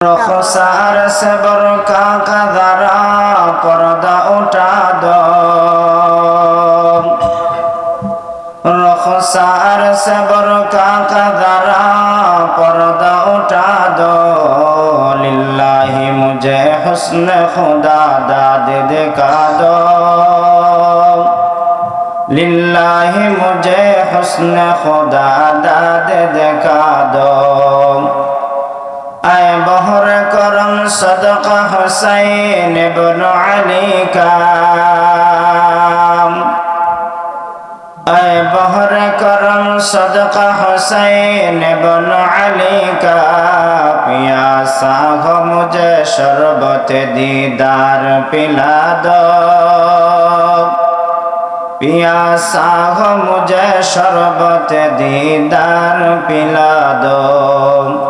খসার সবর কাকা ধারা পর্দা ওঠা দ রখসার সবর কাকা ধারা পর্দা ওঠা দ লিল্লাহি মুজে হুসন খুদা দাদে দেখা দ লিল্লাহি মুজে হুসন খুদা দাদে দেখা দ اے بہر کرم صدق حسین ابن علی کا اے بہر کرم صدق حسین ابن علی کا پیاسا ہو مجھے شربت دیدار پلا دو পিয়াসা হো মুঝে শরবত দিদার পিলা দো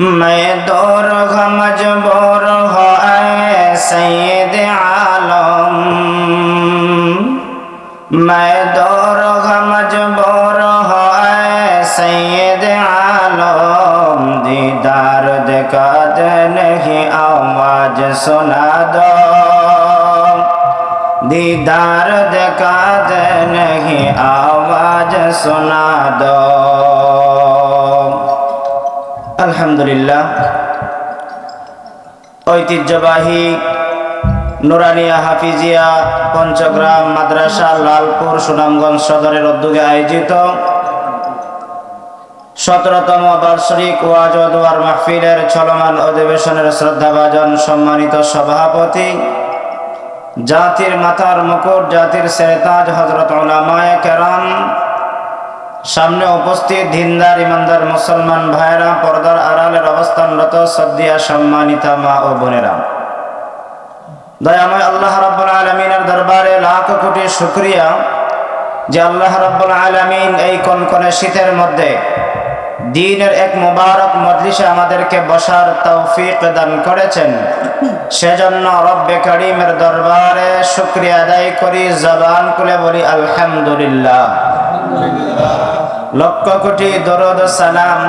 मैं दौर मजबूर हो सैद आलम। मैं दौर मजबूर हो सैद आलम। दीदार दिखा दे नहीं, आवाज़ सुना दो। दीदार दिखा दे नहीं, आवाज़ सुना दो। আলহামদুলিল্লাহ। ঐতিহ্যবাহী নুরানিয়া হাফিজিয়া পঞ্চগ্রাম মাদ্রাসা লালপুর সুনামগঞ্জ সদরের উদ্যোগে আয়োজিত সতেরোতম বার্ষিক ওয়াজ ও দোয়ার মাহফিলের চলমান অধিবেশনের শ্রদ্ধাভাজন সম্মানিত সভাপতি, জাতির মাথার মুকুট, জাতির সেরেতাজ হজরত ওলামায় কেরাম সামনে উপস্থিত দিনদার, ইমানদার মুসলমান ভাইরা পর্দার আড়ালের অবস্থানরত সদ্দিয়া সম্মানিতা মা ও বোনেরা। দয়াময় আল্লাহ রব্বুল আলমিনের দরবারে লাখ কোটি শুক্রিয়া যে আল্লাহ রব্বুল আলমিন এই কনকনে শীতের মধ্যে দিনের এক মুবারক মজলিসে আমাদেরকে বসার তৌফিক দান করেছেন। সেজন্য রব্বে করিমের দরবারে শুক্রিয়া আদায় করি, জবান খুলে বলি, আলহামদুলিল্লাহ। লক্ষ কোটি দরদ সালাম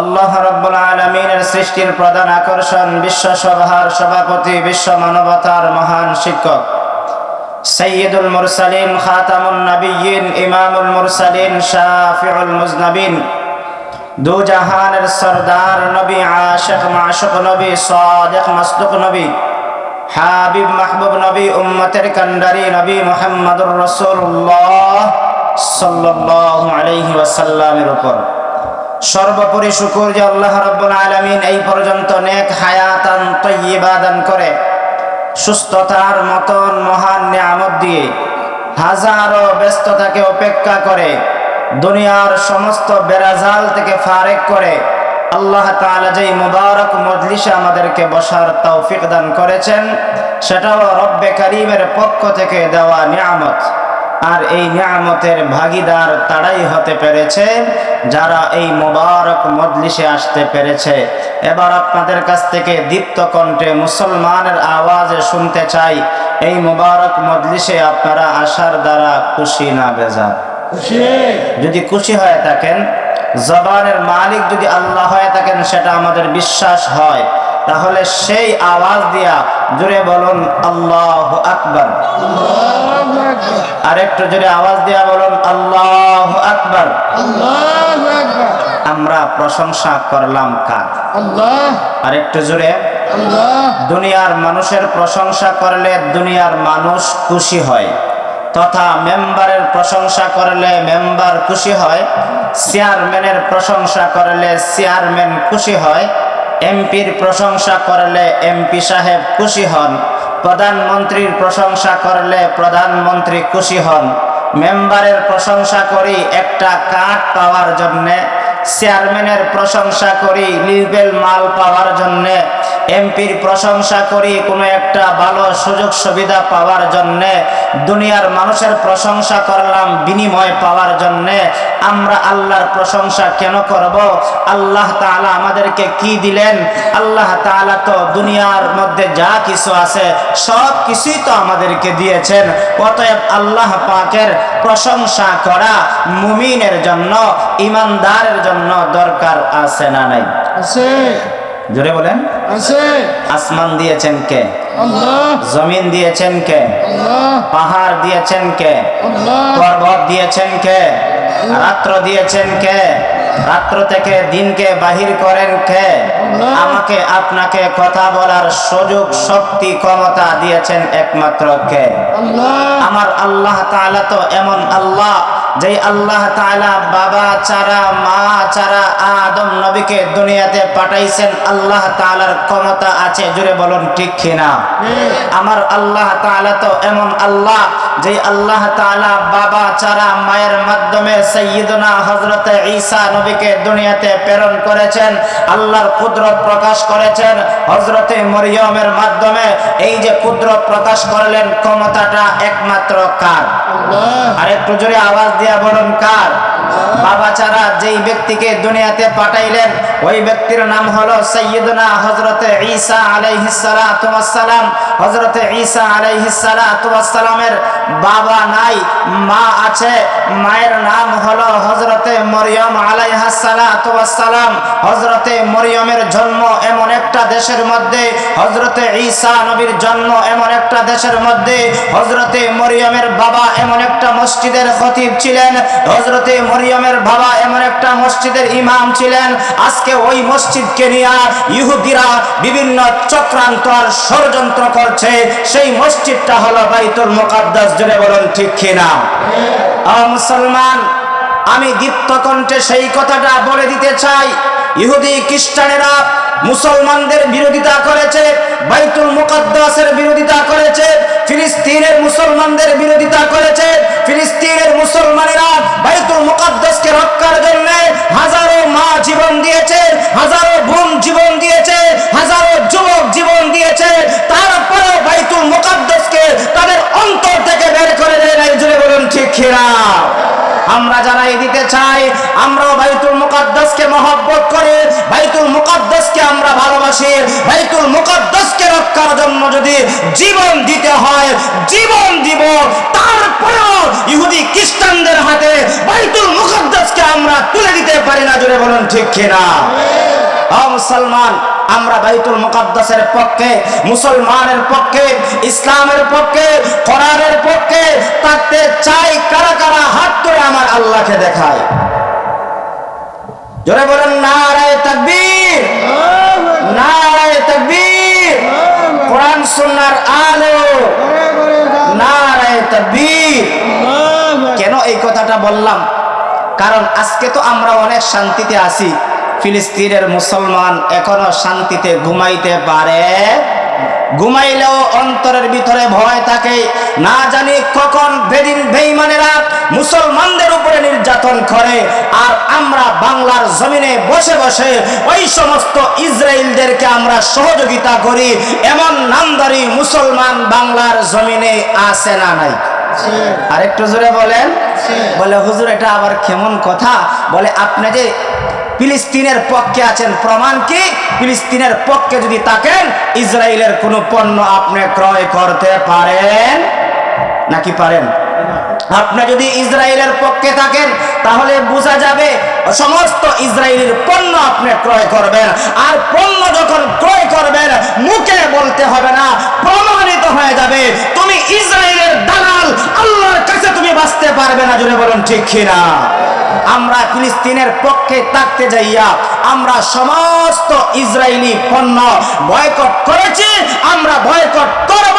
আল্লাহ রব্বুল আলমিনের সৃষ্টির প্রধান আকর্ষণ বিশ্ব সভার সভাপতি, বিশ্ব মানবতার মহান শিক্ষক সৈয়দুল মুরসালিন, খাতামুন নবীন ইমামুল মুরসালিন, শাফিউল মুজনবিন দু জাহানের সরদার নবী, আশেখ মাশুক নবী, সাদিক মাসদুক নবী, হাবিব মাহবুব নবী, উম্মতের কান্ডারি নবী মুহাম্মদুর রাসূলুল্লাহ। সর্বোপরি শুকুর যে আল্লাহ রাব্বুল আলামিন এই পর্যন্ত নেক হায়াতান তয়্যিবা দান করে, সুস্থতার মতন মহান নিয়ামত দিয়ে হাজারো ব্যস্ততাকে উপেক্ষা করে, দুনিয়ার সমস্ত বেরাজাল থেকে ফারেক করে আল্লাহ তাআলা যেই মুবারক মজলিসে আমাদেরকে বসার তৌফিক দান করেছেন, সেটাও রব্বে করিমের পক্ষ থেকে দেওয়া নিয়ামত। আর এই নিয়ামতের ভাগিদার তারাই হতে পেরেছে যারা এই মোবারক মজলিসে আসতে পেরেছে। এবার আপনাদের কাছ থেকে দীপ্ত কণ্ঠে মুসলমানের আওয়াজে শুনতে চাই এই মোবারক মজলিসে আপনারা আসার দ্বারা খুশি না বেজার যদি খুশি হয়ে থাকেন জবানের মালিক যদি আল্লাহ হয়ে থাকেন সেটা আমাদের বিশ্বাস হয়। তাহলে সেই আওয়াজ দিয়া জুড়ে বলুন, আল্লাহ আকবর। আর একটু জোরে আওয়াজ দিয়া বলুন, আল্লাহ আকবর। আমরা প্রশংসা করলাম কার? আর একটু জোরে দুনিয়ার মানুষের প্রশংসা করলে দুনিয়ার মানুষ খুশি হয়, তথা মেম্বারের প্রশংসা করলে মেম্বার খুশি হয়, চেয়ারম্যানের প্রশংসা করলে চেয়ারম্যান খুশি হয় এমপির প্রশংসা করলে এমপি সাহেব খুশি হন, প্রধানমন্ত্রীর প্রশংসা করলে প্রধানমন্ত্রী খুশি হন। মেম্বারের প্রশংসা করি একটা কাঠ পাওয়ার জন্যে, চেয়ারম্যানের প্রশংসা করি, লিবেল মাল পাওয়ার জন্যে এমপির প্রশংসা করি কোনো একটা ভালো সুযোগ সুবিধা পাওয়ার জন্যে দুনিয়ার মানুষের প্রশংসা করলাম বিনিময় পাওয়ার জন্যে আমরা আল্লাহর প্রশংসা কেন করব? আল্লাহ তাআলা আমাদেরকে কি দিলেন? আল্লাহ তাআলা তো দুনিয়ার মধ্যে যা কিছু আছে সব কিছুই তো আমাদেরকে দিয়েছেন। অতএব আল্লাহ পাকের প্রশংসা করা মুমিনের জন্য ইমানদারের জন্য দরকার আছে না নাই? জোরে বলেন। আছে? আসমান দিয়েছেন কে? জমিন দিয়েছেন কে? পাহাড় দিয়েছেন কে? পর্বত দিয়েছেন কে? রাত্র দিয়েছেন কে? রাত্র থেকে দিনকে বাহির করেন কে? আমাকে আপনাকে কথা বলার সুযোগ শক্তি ক্ষমতা দিয়েছেন একমাত্র কে? আমার আল্লাহ তাআলা তো এমন আল্লাহ যেই আল্লাহ তাআলা বাবা চারা মা চারা আদম নবীকে দুনিয়াতে পাঠাইছেন আল্লাহ তাআলার ক্ষমতা আছে জুড়ে বলুন ঠিক কিনা? আমার আল্লাহ তাআলা তো এমন আল্লাহ যে আল্লাহ তাআলা বাবা চারা মায়ের মাধ্যমে সাইয়্যিদনা হযরত ঈসা নবীকে দুনিয়াতে প্রেরণ করেছেন আল্লাহর কুদরত প্রকাশ করেছেন হযরতে মরিয়মের মাধ্যমে এই যে কুদরত প্রকাশ করলেন ক্ষমতাটা একমাত্র কার? আর একটু জোরে আওয়াজ দিয়া কার? বাবা ছাড়া যেই ব্যক্তিকে দুনিয়াতে পাঠাইলেন ওই ব্যক্তির নাম হলো সৈয়দনা হজরতে ঈসা আলাইহিসালাম হজরতে ঈসা আলাইহিসালামের বাবা নাই মা আছে। মায়ের নাম হলো হজরতে মরিয়ম আলাইহাসালাম হজরতে মরিয়মের জন্ম এমন একটা দেশের মধ্যে হজরতে ঈসা নবীর জন্ম এমন একটা দেশের মধ্যে হজরতে মরিয়মের বাবা এমন একটা মসজিদের খতিব ছিলেন। হজরতে মরিয়মের বাবা এমন একটা মসজিদের ইমাম ছিলেন। আজকে ওই মসজিদকে নিয়ে ইহুদিরা বিভিন্ন চক্রান্ত আর ষড়যন্ত্র করছে। সেই মসজিদটা হলো বাইতুল মুকাদ্দাস জুড়ে বলুন ঠিক কিনা? মুসলমান, আমি দীপ্ত কণ্ঠে সেই কথাটা বলে দিতে চাই। ইহুদি খ্রিস্টানেরা মুসলমানদের বিরোধিতা করেছে, বাইতুল মুকাদ্দাসের বিরোধিতা করেছে। ফিলিস্তিনের মুসলমানদের বিরোধিতা করেছে। ফিলিস্তিনের মুসলমানেরা বাইতুল মুকাদ্দাসকে রক্ষার জন্য হাজারো মা জীবন দিয়েছে, হাজারো বোন জীবন দিয়েছে, হাজারো যুবক জীবন দিয়েছে। তারপরেও বাইতুল মুকাদ্দাসকে তাদের অন্তর থেকে বের করে দেয় নাই। জুড়ে বলুন, ঠিক খিরা আমরা যারা এই দিতে চাই, আমরাও বাইতুল মুকাদ্দাসকে মহব্বত করে। বাইতুল মুকাদ্দাসকে আমরা ভালোবাসি। বাইতুল মুকাদ্দাসকে রক্ষার জন্য যদি জীবন দিতে হয় জীবন দিব। তারপরেও ইহুদি খ্রিস্টানদের হাতে বাইতুল মুকাদ্দাসকে আমরা তুলে দিতে পারি না জোরে বলুন ঠিক কিনা? মুসলমান আমরা বাইতুল মুকাদ্দাসের পক্ষে মুসলমানের পক্ষে ইসলামের পক্ষে কোরআনের পক্ষে থাকতে চাই কারা কারা হাত ধরে আমার আল্লাহকে দেখায়। জোরে বলেন নারায়ে তাকবীর। নারায়ে তাকবীর। কোরআন সুন্নার আলো। কেন এই কথাটা বললাম? কারণ আজকে তো আমরা অনেক শান্তিতে আছি। ফিলিস্তিনের মুসলমান এখনও শান্তিতে ঘুমাইতে পারে ঘুমাইলেও অন্তরের ভিতরে ভয় থাকে। না জানি কখন বেদিন বেইমানেরা মুসলমানদের উপরে নির্যাতন করে। আর আমরা বাংলার জমিনে বসে বসে ওই সমস্ত ইসরায়েলদেরকে আমরা সহযোগিতা করি। এমন নামদারি মুসলমান বাংলার জমিনে আছে না নাই? আছে আর একটু জোরে বলেন। বলে হুজুর এটা আবার কেমন কথা? বলে আপনি যে ফিলিস্তিনের পক্ষে আছেন প্রমাণ কি? ফিলিস্তিনের পক্ষে যদি থাকেন, ইসরায়েলের কোনো পণ্য আপনি ক্রয় করতে পারেন? নাকি পারেন? আপনি যদি ইসরায়েলের পক্ষে থাকেন, তাহলে বোঝা যাবে সমস্ত ইসরায়েলের পণ্য আপনি ক্রয় করবেন। আর পণ্য যখন ক্রয় করবেন, মুখে বলতে হবে না প্রমাণিত হয়ে যাবে। তুমি ইসরায়েলের দালাল, আল্লাহর কাছে তুমি বাঁচতে পারবে না জুড়ে বলুন ঠিক কিনা? আমরা ফিলিস্তিনের পক্ষে থাকতে যাইয়া, আমরা সমস্ত ইসরায়েলি পণ্য বয়কট করেছি, আমরা বয়কট করব।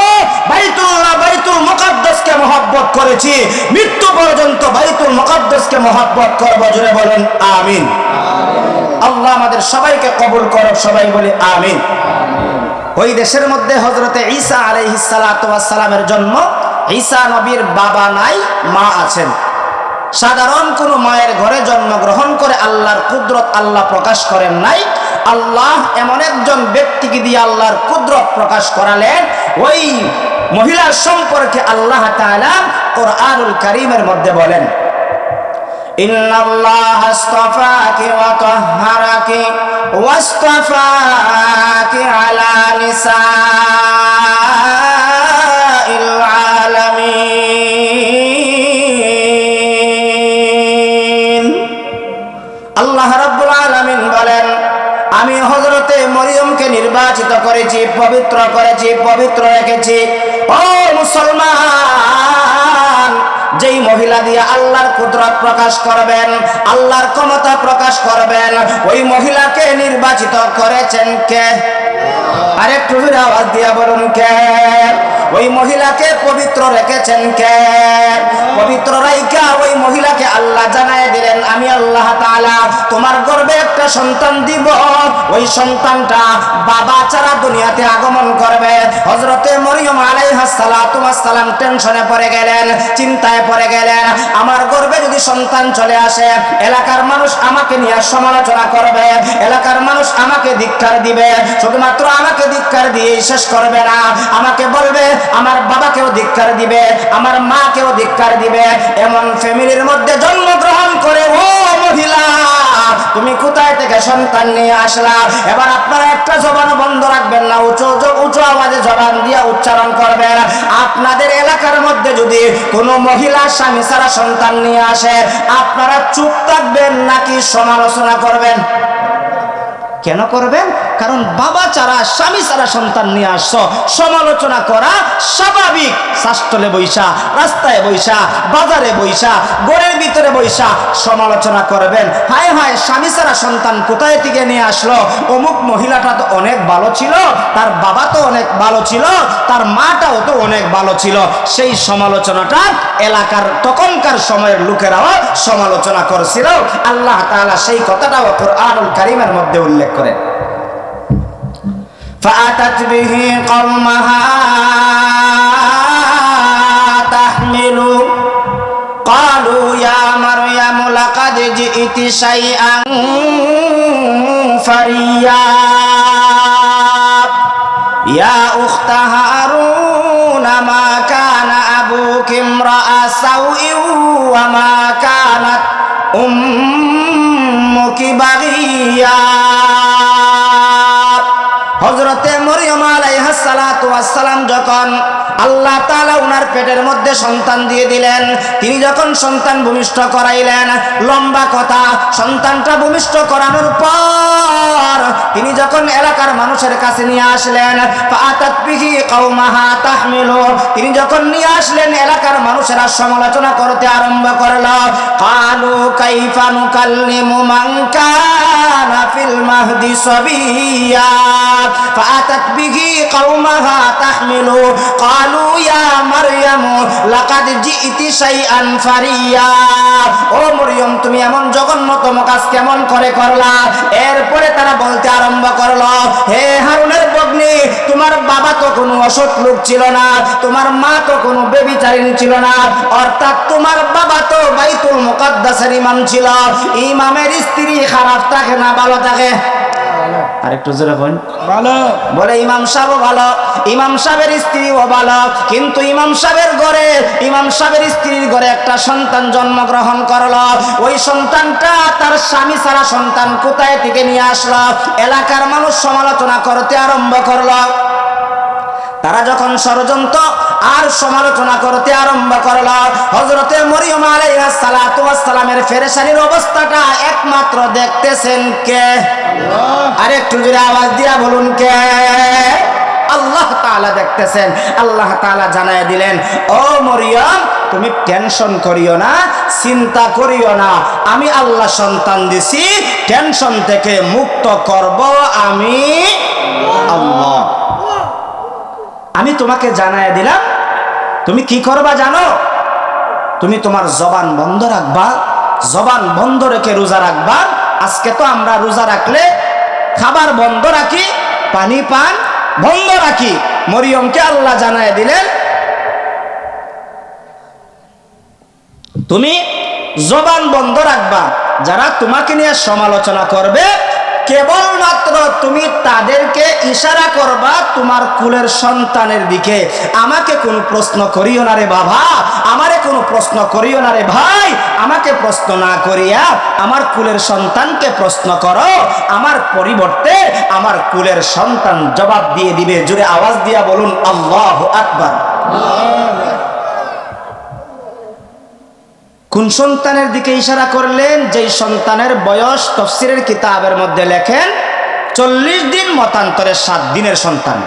বাইতুল্লাহ বাইতুল মুকাদ্দাসকে মহব্বত করেছি। মৃত্যু পর্যন্ত বাইতুল মুকাদ্দাসকে মহব্বত করব জুড়ে বলেন আমিন। আল্লাহ আমাদের সবাইকে কবুল করো সবাই বলে আমিন। ওই দেশের মধ্যে হজরতে ঈসা আলাইহিস সালামের জন্ম। ঈসা নবীর বাবা নাই, মা আছেন। সাধারণ কোনো মায়ের ঘরে জন্মগ্রহণ করে আল্লাহর কুদরত আল্লাহ প্রকাশ করেন নাই। আল্লাহ এমন একজন ব্যক্তিকে দিয়ে আল্লাহর কুদরত প্রকাশ করালেন। ওই মহিলার সম্পর্কে আল্লাহ তাআলা কোরআনুল কারীমের মধ্যে বলেন। আলা আল্লাহ রাব্বুল আলমিন বলেন, আমি হজরতে মরিয়মকে নির্বাচিত করেছি, পবিত্র করেছি, পবিত্র রেখেছি। ও মুসলমান! যেই মহিলা দিয়ে আল্লাহর কুদরত প্রকাশ করবেন, আল্লাহর ক্ষমতা প্রকাশ করবেন, ওই মহিলাকে নির্বাচিত করেছেন কে? আরেকটু জোরে আওয়াজ দিয়া বলুন কে? ওই মহিলাকে পবিত্র রেখেছেন কে? পবিত্র রাইকা ওই মহিলাকে আল্লাহ জানায় দিলেন, আমি আল্লাহ তোমার গর্ভে একটা সন্তান দিব। ওই সন্তানটা বাবা ছাড়া দুনিয়াতে আগমন করবে। হযরতে মরিয়ম আলাইহাস সালাতু সালাম টেনশনে পড়ে গেলেন, চিন্তায় পড়ে গেলেন। আমার গর্বে যদি সন্তান চলে আসে, এলাকার মানুষ আমাকে নিয়ে সমালোচনা করবে, এলাকার মানুষ আমাকে ধিক্ষার দিবে, শুধুমাত্র আমাকে ধিক্ষার দিয়ে শেষ করবে না। আমাকে বলবে, আমার বাবাকেও ধিক্ষার দিবে, আমার মাকেও ধিক্ষার দিবে। এমন ফ্যামিলির মধ্যে জন্মগ্রহণ করে ও মহিলা তুমি কোথায় থেকে সন্তান নিয়ে আসলা? এবার আপনারা একটা জবান বন্ধ রাখবেন না উঁচু উঁচু আওয়াজে জবান দিয়ে উচ্চারণ করবেন। আপনাদের এলাকার মধ্যে যদি কোনো মহিলা, স্বামী ছাড়া সন্তান নিয়ে আসে, আপনারা চুপ থাকবেন নাকি সমালোচনা করবেন? কেন করবেন? কারণ বাবা ছাড়া, স্বামী ছাড়া সন্তান নিয়ে আসছো। সমালোচনা করা স্বাভাবিক। শাস্তলে বৈশা, রাস্তায় বৈশা, বাজারে বৈশা গড়ের ভিতরে বৈশা সমালোচনা করবেন। হায় হায়, স্বামী ছাড়া সন্তান কোথায় থেকে নিয়ে আসলো? অমুক মহিলাটা তো অনেক ভালো ছিল, তার বাবা তো অনেক ভালো ছিল, তার মাটাও তো অনেক ভালো ছিল। সেই সমালোচনাটা এলাকার, তখনকার সময়ের লোকেরাও সমালোচনা করছিল। আল্লাহ তাআলা সেই কথাটাও কোরআনুল কারীমের মধ্যে উল্লেখ করেন। فأتت به قومها تحمل قالوا يا مريم لقد جئت شيئا فريا يا أخت هارون ما كان أبوك امرأ سوء وما كانت أمك بغيا ওয়াসসালাম যখন আল্লাহ তাআলা উনার পেটের মধ্যে সন্তান দিয়ে দিলেন, তিনি যখন সন্তান ভূমিষ্ঠ করাইলেন, লম্বা কথা, সন্তানটা ভূমিষ্ঠ করানোর পর তিনি যখন এলাকার মানুষের কাছে নিয়ে আসলেন তিনি যখন নিয়ে আসলেন, এলাকার মানুষেরা সমালোচনা করতে আরম্ভ করল, কালু কাইফানু নুকাল্লিমু মান ফিল মাহদি সাবিয়া। فأتت به قومها تحمل قالوا يا مريم لقد جئت شيئا فريا ও মরিয়ম তুমি এমন জঘন্যতম কাজ কেমন করে করলা এরপরে তারা বলতে আরম্ভ করলো হে হারুনের বগ্নি তোমার বাবা তো কোনো অসৎ লোক ছিল না তোমার মা তো কোনো বেবিচারিণী ছিল না অর্থাৎ তোমার বাবা তো বাইতুল মুকাদ্দাসের ইমাম ছিল ইমামের স্ত্রী খারাপ থাকে না ভালো থাকে আরেকটু জোরে বলেন। ভালো। বলে ইমাম সাহেব ভালো। ইমাম সাহেবের স্ত্রীও ভালো। কিন্তু ইমাম সাহেবের ঘরে ইমাম সাহেবের স্ত্রীর ঘরে একটা সন্তান জন্মগ্রহণ করল। ওই সন্তানটা তার স্বামী ছাড়া সন্তান কোথায় থেকে নিয়ে আসলো? এলাকার মানুষ সমালোচনা করতে আরম্ভ করল। তারা যখন ষড়যন্ত্র আর সমালোচনা করতে আরম্ভ করল হজরতে মরিয়ম আলাইহিস সালাতু ফেরেশানির অবস্থাটা একমাত্র দেখতেছেন কে? আর একটু আওয়াজ দিয়া বলুন কে? আল্লাহ তাআলা দেখতেছেন। আল্লাহ তাআলা জানায় দিলেন ও মরিয়ম তুমি টেনশন করিও না চিন্তা করিও না। আমি আল্লাহ সন্তান দিছি টেনশন থেকে মুক্ত করব আমি আল্লাহ আমি তোমাকে জানায় দিলাম। তুমি কি করবা জানো? তুমি তোমার জবান বন্ধ রাখবা, জবান বন্ধ রেখে রোজা রাখবা। আজকে তো আমরা রোজা রাখলে খাবার বন্ধ রাখি, পানি পান বন্ধ রাখি। মরিয়মকে আল্লাহ জানায় দিলেন, তুমি জবান বন্ধ রাখবা। যারা তোমাকে নিয়ে সমালোচনা করবে কেবলমাত্র তুমি তাদেরকে ইশারা করবা তোমার কুলের সন্তানের দিকে। আমাকে কোনো প্রশ্ন করিও না রে বাবা। আমারে কোনো প্রশ্ন করিও না রে ভাই। আমাকে প্রশ্ন না করিয়া আমার কুলের সন্তানকে প্রশ্ন করো। আমার পরিবর্তে আমার কুলের সন্তান জবাব দিয়ে দিবে। জুড়ে আওয়াজ দিয়া বলুন, আল্লাহ আকবার। কোন সন্তানের দিকে ইশারা করলেন? যেই সন্তানের বয়স তফসিরের কিতাবের মধ্যে লেখেন, চল্লিশ দিন মতান্তরে সাত দিনের সন্তান।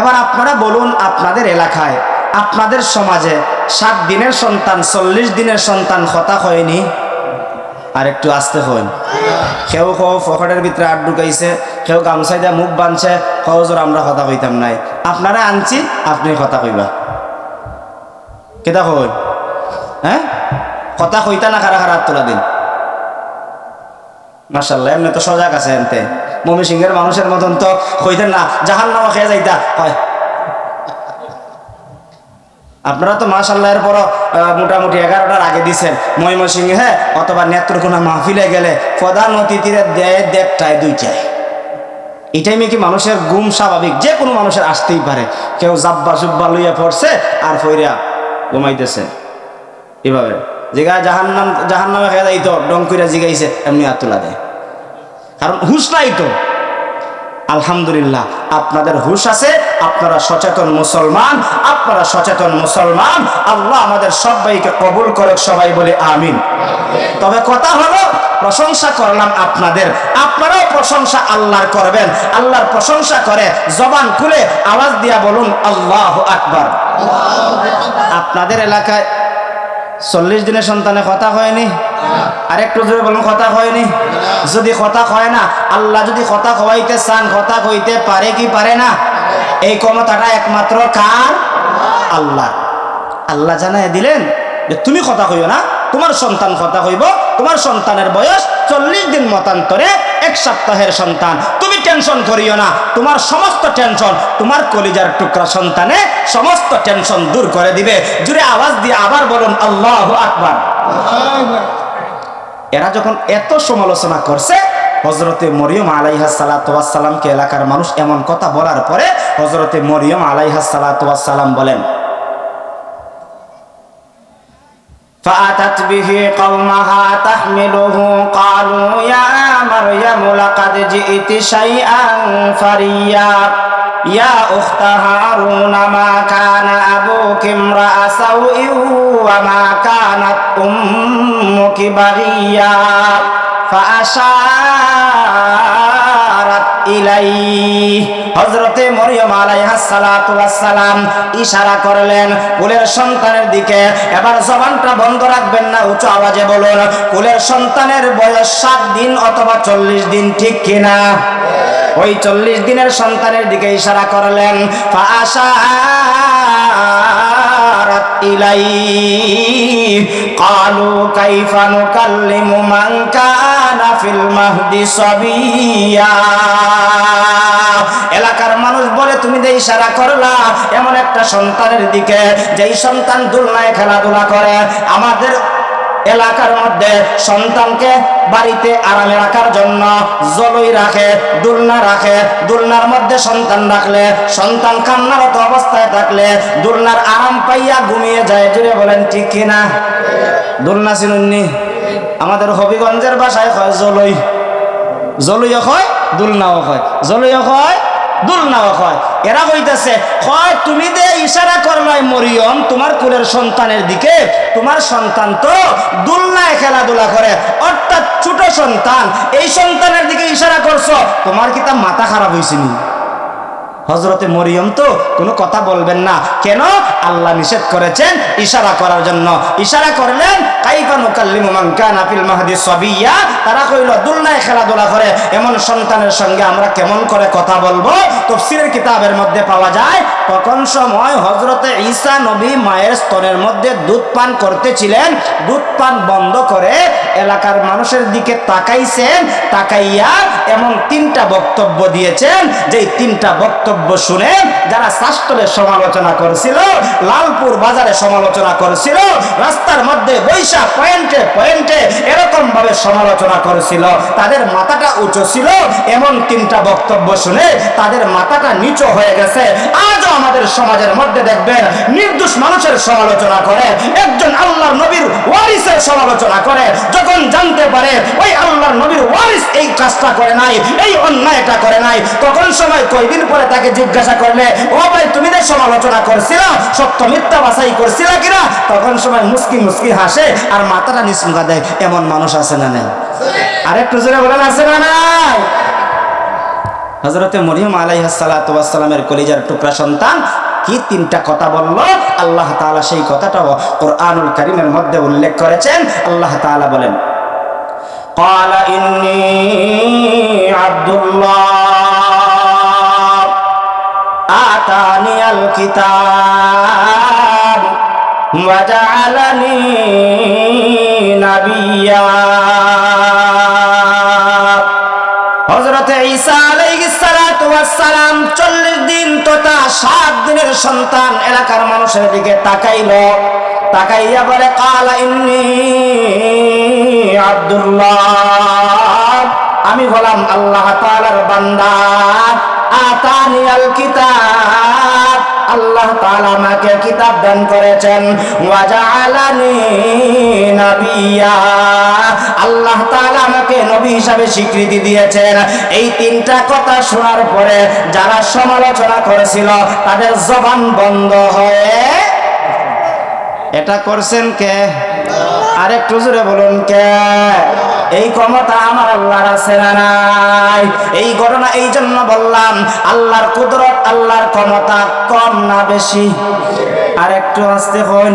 এবার আপনারা বলুন, আপনাদের এলাকায়, আপনাদের সমাজে সাত দিনের সন্তান, চল্লিশ দিনের সন্তান হতা হয়নি? আর একটু আসতে হইন কেউ কেউ পকেটের ভিতরে আট ঢুকাইছে, কেউ গামছাই দিয়ে মুখ বানছে সহজর আমরা কথা কইতাম নাই। আপনারা আনছি, আপনি কথা কইবা কেটা কই হ্যাঁ? কথা কইতা না খারা খারা হাত তোলা দিন মার্শাল্লাহ এমনি তো সজাগ আছে এনতে। মমি সিংহের মানুষের মতন তো কইতেন না জাহান নামা খেয়ে যাইতা। হয়। আপনারা তো মাশাল্লাহ এর পর মোটামুটি এগারোটার আগে দিছেন। ময়মনসিংহে অথবা নেত্রকোনা মাহফিলে গেলে প্রধান অতিথিরা দেয় দেড়টায়, দুইটায়। এই টাইমে কি মানুষের গুম স্বাভাবিক? যে কোনো মানুষের আসতেই পারে। কেউ জাব্বা জুব্বা লইয়া পড়ছে, আর ফইরা ঘুমাইতেছে। এভাবে। জিগা জাহান্নাম জাহান্নামে খেয়ে যাইতো ডং কইরা জিগাইছে, এমনি হাত তোলা দেয়। কারণ হুশ নাই তো। আলহামদুলিল্লাহ, আপনাদের হুশ আছে, আপনারা সচেতন মুসলমান, আপনারা সচেতন মুসলমান, আল্লাহ আমাদের সবাইকে কবুল করে সবাই বলে আমিন। তবে কথা হলো, প্রশংসা করলাম আপনাদের, আপনারাও প্রশংসা আল্লাহর করবেন, আল্লাহর প্রশংসা করে, জবান খুলে আওয়াজ দিয়া বলুন, আল্লাহ আকবার। আপনাদের এলাকায় চল্লিশ দিনের সন্তানে কথা হয়নি? আর একটু জোরে বলুন, কথা হয়নি? যদি কথা হয় না, আল্লাহ যদি কথা হওয়াইতে চান, কথা হইতে পারে কি পারে না? এই ক্ষমতাটা একমাত্র কার? আল্লাহ। আল্লাহ জানাই দিলেন যে তুমি কথা কইও না, তোমার সন্তান কথা কইব তোমার সন্তানের বয়স চল্লিশ দিন মতান্তরে এক সপ্তাহের সন্তান। তুমি টেনশন করিও না। তোমার সমস্ত টেনশন তোমার কলিজার টুকরা সন্তানে সমস্ত টেনশন দূর করে দিবে। জুড়ে আওয়াজ দিয়ে আবার বলুন, আল্লাহ আকবার। এরা যখন এত সমালোচনা করছে হজরতে মরিয়ম আলাইহা সালাতামকে এলাকার মানুষ এমন কথা বলার পরে হজরতে মরিয়ম আলাইহা সালাতাম বলেন فأتت به قومها تحمله قالوا يا مريم لقد جئت شيئا فريا يا أخت هارون ما كان أبوك امرأ سوء وما كانت أمك بغيا فأشارت ইলাইহি। হযরতে মরিয়ম আলাইহাস সালাতু ইশারা করলেন, কোলের সন্তানের দিকে এবার জবানটা বন্ধ রাখবেন না, উঁচু আওয়াজে বলুন, কোলের সন্তানের বয়স সাত দিন অথবা 40 দিন, ঠিক কিনা ওই 40 দিনের সন্তানের দিকে ইশারা করলেন, ফা আশা إليه قالوا كيف نكلم من كان في المهد صبيا এলাকার মানুষ বলে তুমি যে ইশারা করলা এমন একটা সন্তানের দিকে যেই সন্তান দুলনায় খেলাধুলা করে আমাদের এলাকার মধ্যে সন্তানকে বাড়িতে আরামে রাখার জন্য জলই রাখে, দুলনা রাখে। দুলনার মধ্যে সন্তান রাখলে, সন্তান কান্নারত অবস্থায় থাকলে দুলনার আরাম পাইয়া ঘুমিয়ে যায়। জুড়ে বলেন, ঠিক কিনা দুলনা চিনুননি আমাদের হবিগঞ্জের বাসায় হয় জলই। জলইও হয়, দুলনাও হয়। জলইও হয় দুলনাও হয়। এরা হইতেছে হয়, তুমি দে ইশারা করলাই মরিয়ম, তোমার কুলের সন্তানের দিকে, তোমার সন্তান তো দুলনায় খেলাধুলা করে, অর্থাৎ ছোট সন্তান, এই সন্তানের দিকে ইশারা করছ, তোমার কি তা মাথা খারাপ হয়েছিল হজরতে মরিয়ম তো কোনো কথা বলবেন না। কেন? আল্লাহ নিষেধ করেছেন ইশারা করার জন্য। ইশারা করলেন তারা কইল, দুলনায় খেলাধুলা করে, এমন সন্তানের সঙ্গে আমরা কেমন করে কথা বলব? তফসিরের কিতাবের মধ্যে পাওয়া যায়, তখন সময় হজরতে ঈসা নবী মায়ের স্তনের মধ্যে দুধ পান করতেছিলেন। দুধ পান বন্ধ করে এলাকার মানুষের দিকে তাকাইছেন, তাকাইয়া এমন তিনটা বক্তব্য দিয়েছেন। যে তিনটা বক্তব্য শুনে যারা শাস্ত্রের সমালোচনা করেছিল, লালপুর বাজারে সমালোচনা করেছিল, রাস্তার মধ্যে বৈশাখ পয়েন্টে পয়েন্টে এরকম ভাবে সমালোচনা করেছিল, তাদের মাথাটা উঁচু ছিল, এমন তিনটা বক্তব্য শুনে তাদের মাথাটা নিচু হয়ে গেছে। আজও আমাদের সমাজের মধ্যে দেখবেন, নির্দোষ মানুষের সমালোচনা করে, একজন আল্লাহর নবীর ওয়ারিসের সমালোচনা করে, যখন জানতে পারে ওই আল্লাহর নবীর ওয়ারিস এই কাজটা করে নাই, এই অন্যায়টা করে নাই, তখন সময় কয়দিন পরে তাকে জিজ্ঞাসা করলে ও ভাই তুমি যে সমালোচনা করছিলা সত্য মিথ্যা বাছাই করছিলা কিনা তখন সময় মুস্কি মুস্কি হাসে আর মাথাটা নিচমুখা দেয় এমন মানুষ আছে না নেই আরেকটু জোরে বলেন আছে না নাই হজরতে মরিয়ম আলাইহাসালামের কলিজার টুকরা সন্তান কি তিনটা কথা বলল আল্লাহ তাআলা সেই কথাটাও কোরআনুল কারীমের মধ্যে উল্লেখ করেছেন আল্লাহ তাআলা বলেন قال إني عبد الله آتاني الكتاب وجعلني نبيا হজরতে ঈসা আলাইহিস সালাতু ওয়াস সালাম 40 দিন তথা 7 দিনের সন্তান এলাকার মানুষের দিকে তাকাইলো তাকাইয়া বলে কালা ইন্নি আব্দুল্লাহ আমি হলাম আল্লাহ তাআলার বান্দা আতানি আল কিতাব। আল্লাহ তাআলা আমাকে কিতাব দান করেছেন। ওয়াজআলানি নাবিয়্যা আল্লাহ তাআলা আমাকে নবী হিসাবে স্বীকৃতি দিয়েছেন। এই তিনটা কথা শোনার পরে যারা সমালোচনা করেছিল, তাদের জবান বন্ধ হয়ে এটা করছেন কে? আরেকটু জোরে বলুন কে? এই ক্ষমতা আমার আল্লাহর আছে না নাই? এই ঘটনা এই জন্য বললাম, আল্লাহর কুদরত, আল্লাহর ক্ষমতা কম না বেশি? আর একটু আসতে হন